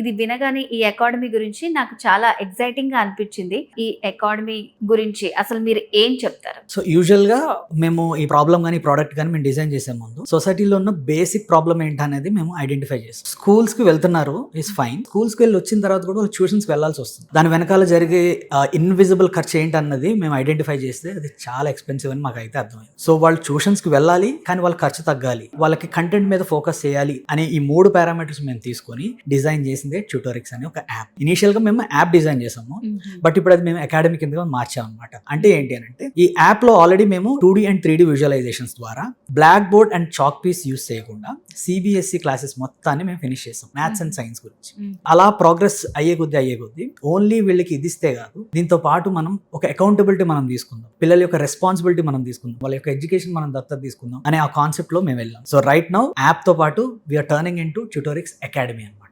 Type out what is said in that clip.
ఇది వినగానే ఈ అకాడమీ గురించి నాకు చాలా ఎక్సైటింగ్గా అనిపించింది. ఈ అకాడమీ గురించి అసలు మీరు ఏం చెప్తారు? సో యూజువల్గా మేము ఈ ప్రాబ్లం కానీ ప్రోడక్ట్ కానీ మేము డిజైన్ చేసే ముందు సొసైటీలో ఉన్న బేసిక్ ప్రాబ్లం ఏంటనేది మేము ఐడెంటిఫై చేస్తాం. స్కూల్స్కి వెళ్తున్నారు ఇస్ ఫైన్ స్కూల్స్కి వెళ్ళి వచ్చిన తర్వాత కూడా ట్యూషన్స్ వెళ్ళాల్సి వస్తుంది. దాని వెనకాల జరిగే ఇన్విజిబుల్ ఖర్చు ఏంటన్నది మేము ఐడెంటిఫై చేస్తే అది చాలా ఎక్స్పెన్సివ్ అని మాకు అయితే అర్థమైంది. సో వాళ్ళు ట్యూషన్స్కి వెళ్ళాలి కానీ వాళ్ళ ఖర్చు తగ్గాలి. వాళ్ళకి కంటెంట్ మీద ఫోకస్ చేయాలి అనే ఈ మూడు పారామీటర్స్ మేము తీసుకొని డిజైన్ చేసి చేసిందే ట్యూటోరిక్స్ అనే ఒక యాప్ ఇనిషియల్గా మేము యాప్ డిజైన్ చేసాము. బట్ ఇప్పుడు అది మేము అకాడమీ కింద మార్చాం అనమాట అంటే ఏంటి అని అంటే ఈ యాప్లో ఆల్రెడీ మేము two D and three D visualisations ద్వారా black board and chalk piece use చేయకుండా సిబిఎస్ఈ క్లాసెస్ మొత్తాన్ని మేము ఫినిష్ చేసాం. మ్యాథ్స్ అండ్ సైన్స్ గురించి. అలా ప్రోగ్రెస్ అయ్యే కొద్దీ అయ్యే కొద్దీ ఓన్లీ వీళ్ళకి ఇది ఇస్తే కాదు దీంతో పాటు మనం ఒక అకౌంటబిలిటీ మనం తీసుకుందాం. పిల్లల యొక్క రెస్పాన్సిబిలిటీ మనం తీసుకుందాం. వాళ్ళ యొక్క ఎడ్యుకేషన్ మనం దత్తత తీసుకుందాం అనే ఆ కాన్సెప్ట్లో మేము వెళ్ళాం. సో రైట్ నౌ యాప్తో పాటు we are turning into Tutorix academy అనమాట